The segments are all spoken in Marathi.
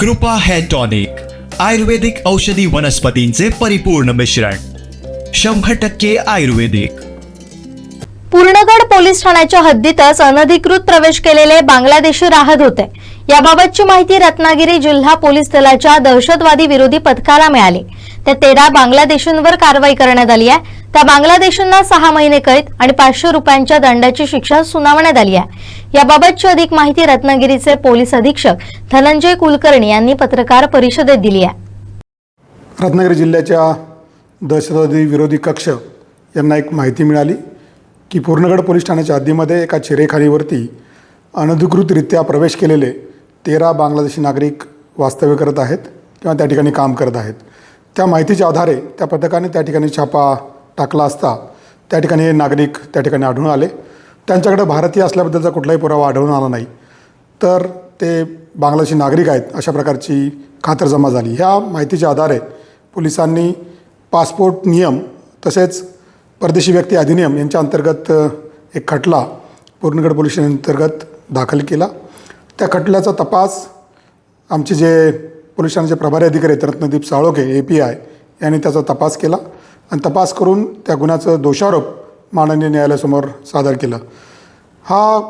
कृपा हेअर टॉनिक आयुर्वेदिक औषधी वनस्पतींचे परिपूर्ण मिश्रण. शंभर टक्के आयुर्वेदिक. पूर्णगड पोलीस ठाण्याच्या हद्दीतच अनधिकृत प्रवेश केलेले बांगलादेशी राहत होते. याबाबतची माहिती रत्नागिरी जिल्हा पोलीस दलाच्या दहशतवादी विरोधी पथकाला मिळाली. त्या तेरा बांगलादेशींवर कारवाई करण्यात आली आहे. त्या बांगलादेशींना सहा महिने कैद आणि पाचशे रुपयांच्या दंडाची शिक्षा सुनावण्यात आली आहे. याबाबतची अधिक माहिती रत्नागिरीचे पोलीस अधीक्षक धनंजय कुलकर्णी यांनी पत्रकार परिषदेत दिली आहे. रत्नागिरी जिल्ह्याच्या दहशतवादी विरोधी कक्ष यांना एक माहिती मिळाली. की पूर्णगड पोलीस ठाण्याच्या हद्दीमध्ये एका चिरेखालीवरती अनधिकृतरित्या प्रवेश केलेले तेरा बांगलादेशी नागरिक वास्तव्य करत आहेत किंवा त्या ठिकाणी काम करत आहेत. त्या माहितीच्या आधारे त्या पथकाने त्या ठिकाणी छापा टाकला असता त्या ठिकाणी हे नागरिक त्या ठिकाणी आढळून आले. त्यांच्याकडे भारतीय असल्याबद्दलचा कुठलाही पुरावा आढळून आला नाही. तर ते बांगलादेशी नागरिक आहेत अशा प्रकारची खातरजमा झाली. ह्या माहितीच्या आधारे पोलिसांनी पासपोर्ट नियम तसेच परदेशी व्यक्ती अधिनियम यांच्या अंतर्गत एक खटला पूर्णगड पोलीस स्टेशनअंतर्गत दाखल केला. त्या खटल्याचा तपास आमचे जे पोलीस ठाण्याचे प्रभारी अधिकारी आहेत Ratnadeep Salokhe A P I यांनी त्याचा तपास केला आणि तपास करून त्या गुन्ह्याचं दोषारोप माननीय न्यायालयासमोर सादर केलं. हा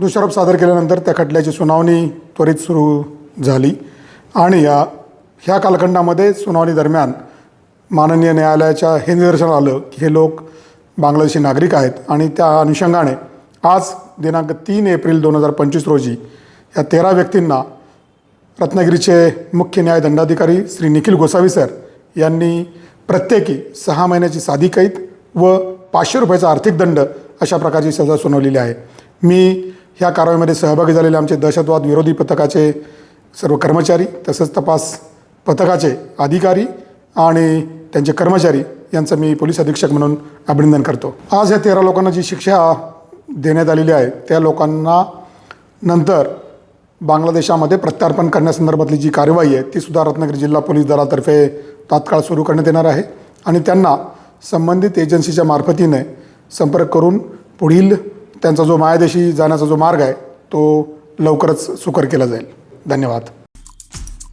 दोषारोप सादर केल्यानंतर त्या खटल्याची सुनावणी त्वरित सुरू झाली आणि या ह्या कालखंडामध्ये सुनावणी दरम्यान माननीय न्यायालयाच्या हे निदर्शन आलं की हे लोक बांगलादेशी नागरिक आहेत आणि त्या अनुषंगाने आज दिनांक तीन एप्रिल दोन हजार पंचवीस रोजी या तेरा व्यक्तींना रत्नागिरीचे मुख्य न्याय दंडाधिकारी श्री निखिल गोसावी सर यांनी प्रत्येकी सहा महिन्याची साधी कैद व पाचशे रुपयाचा आर्थिक दंड अशा प्रकारची सजा सुनावलेली आहे. मी ह्या कारवाईमध्ये सहभागी झालेले आमचे दहशतवाद विरोधी पथकाचे सर्व कर्मचारी तसंच तपास पथकाचे अधिकारी आणि त्यांचे कर्मचारी यांचं मी पोलीस अधीक्षक म्हणून अभिनंदन करतो. आज या तेरा लोकांना जी शिक्षा देण्यात आलेली आहे त्या लोकांना नंतर बांगलादेशामध्ये प्रत्यार्पण करण्यासंदर्भातली जी कार्यवाही आहे ती सुद्धा रत्नागिरी जिल्हा पोलीस दलातर्फे तात्काळ सुरू करण्यात येणार आहे आणि त्यांना संबंधित एजन्सीच्या मार्फतीने संपर्क करून पुढील त्यांचा जो मायादेशी जाण्याचा जो मार्ग आहे तो लवकरच सुकर केला जाईल. धन्यवाद.